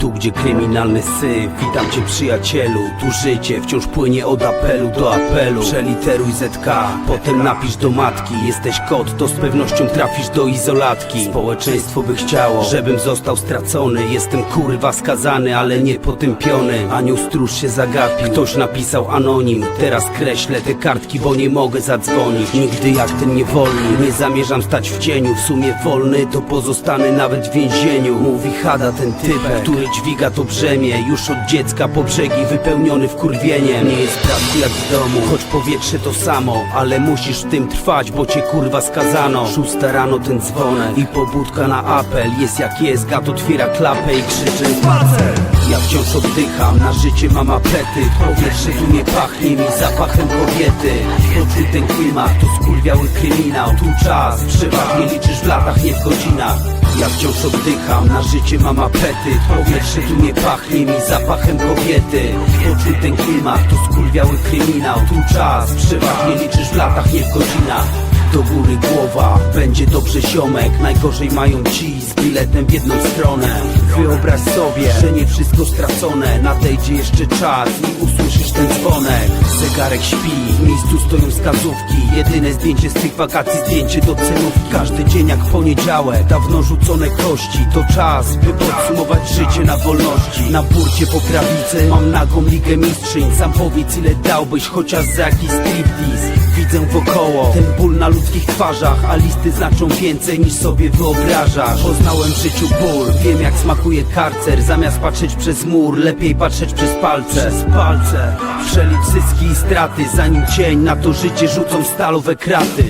Tu gdzie kryminalny syf, witam cię przyjacielu Tu życie wciąż płynie od apelu do apelu. Przeliteruj ZK, potem napisz do matki. Jesteś kot, to z pewnością trafisz do izolatki. Społeczeństwo by chciało, żebym został stracony. Jestem kurwa skazany, ale nie potępiony. Anioł stróż się zagapił, ktoś napisał anonim. Teraz kreślę te kartki, bo nie mogę zadzwonić. Nigdy jak ten niewolnik, nie zamierzam stać w cieniu. W sumie wolny, to pozostanę nawet w więzieniu. Mówi Hada ten typek, który dźwiga to brzemię. Już od dziecka po brzegi wypełniony wkurwieniem Nie jest bratku jak w domu, choć powietrze to samo Ale musisz w tym trwać, bo cię kurwa skazano. Szósta rano ten dzwonek i pobudka na apel. Jest jak jest, gat otwiera klapę i krzyczy Spacer! Ja wciąż oddycham, na życie mam apetyt Powietrze tu nie pachnie mi zapachem kobiety. Poczuj ten klimat, to skurwiały kryminał. Tu czas, przeważnie liczysz w latach, nie w godzinach. Ja wciąż oddycham, na życie mam apetyt Powietrze tu nie pachnie mi zapachem kobiety. Poczuj ten klimat, to skurwiały kryminał. Tu czas, przeważnie liczysz w latach, nie w godzinach do góry głowa, będzie dobrze ziomek. Najgorzej mają ci z biletem w jedną stronę. Wyobraź sobie, że nie wszystko stracone. Nadejdzie jeszcze czas i usłyszysz ten dzwonek Zegarek śpi, w miejscu stoją wskazówki. Jedyne zdjęcie z tych wakacji, zdjęcie do cenówki. Każdy dzień jak poniedziałek, dawno rzucone kości. To czas, by podsumować życie na wolności. Na burcie po prawicy mam nagą ligę mistrzyń. Sam powiedz ile dałbyś chociaż za jakiś striptease. Widzę wokoło ten ból na ludzkich twarzach A listy znaczą więcej niż sobie wyobrażasz. Poznałem w życiu ból, wiem jak smakuje karcer. Zamiast patrzeć przez mur, lepiej patrzeć przez palce. Przez palce. Przelicz zyski i straty Zanim cień na to życie rzucą stalowe kraty.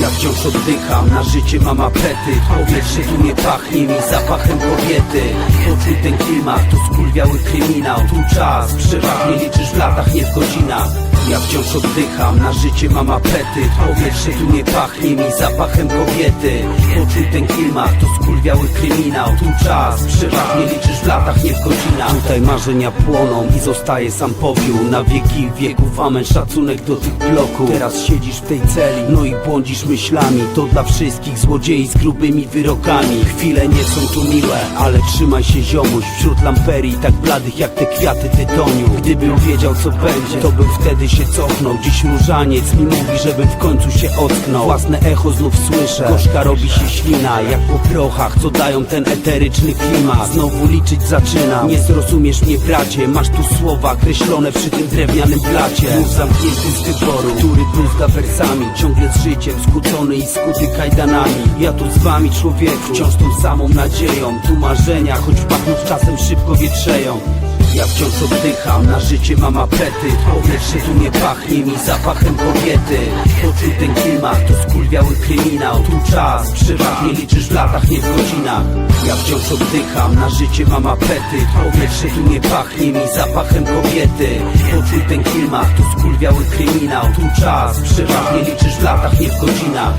Ja wciąż oddycham, na życie mam apetyt Powietrze tu nie pachnie mi zapachem kobiety. Poczuj ten klimat, to skurwiały kryminał. Tu czas, przeważnie liczysz w latach, nie w godzinach ja wciąż oddycham, na życie mam apetyt Powietrze tu nie pachnie mi zapachem kobiety. Poczuj ten klimat, to skurwiały kryminał. Tu czas, przeważnie liczysz w latach, nie w godzinach. Tutaj marzenia płoną i zostaje sam popiół Na wieki wieków amen, szacunek do tych bloków. Teraz siedzisz w tej celi, no i błądzisz myślami. To dla wszystkich złodziei z grubymi wyrokami. Chwile nie są tu miłe, ale trzymaj się ziomuś. Wśród lamperii tak bladych jak te kwiaty tytoniu. Gdybym wiedział co będzie, to bym wtedy się cofnął. Dziś różaniec mi mówi, żebym w końcu się ocknął. Własne echo znów słyszę, gorzka robi się ślina Jak po prochach, co dają ten eteryczny klimat. Znowu liczyć zaczynam, nie zrozumiesz mnie bracie. Masz tu słowa kreślone przy tym drewnianym blacie. Mów zamknięty z wyboru, który bruzda wersami. Ciągle z życiem, skłócony i skuty kajdanami. Ja tu z wami człowieku, wciąż tą samą nadzieją. Tu marzenia, choć pachnąc czasem szybko wietrzeją ja wciąż oddycham, na życie mam apetyt Powietrze tu nie pachnie mi zapachem kobiety. Poczuj ten klimat, to skurwiały kryminał Tu czas, przeważnie liczysz w latach, nie w godzinach. Ja wciąż oddycham, na życie mam apetyt Powietrze tu nie pachnie mi zapachem kobiety. Poczuj ten klimat, to skurwiały kryminał Tu czas, przeważnie liczysz w latach, nie w godzinach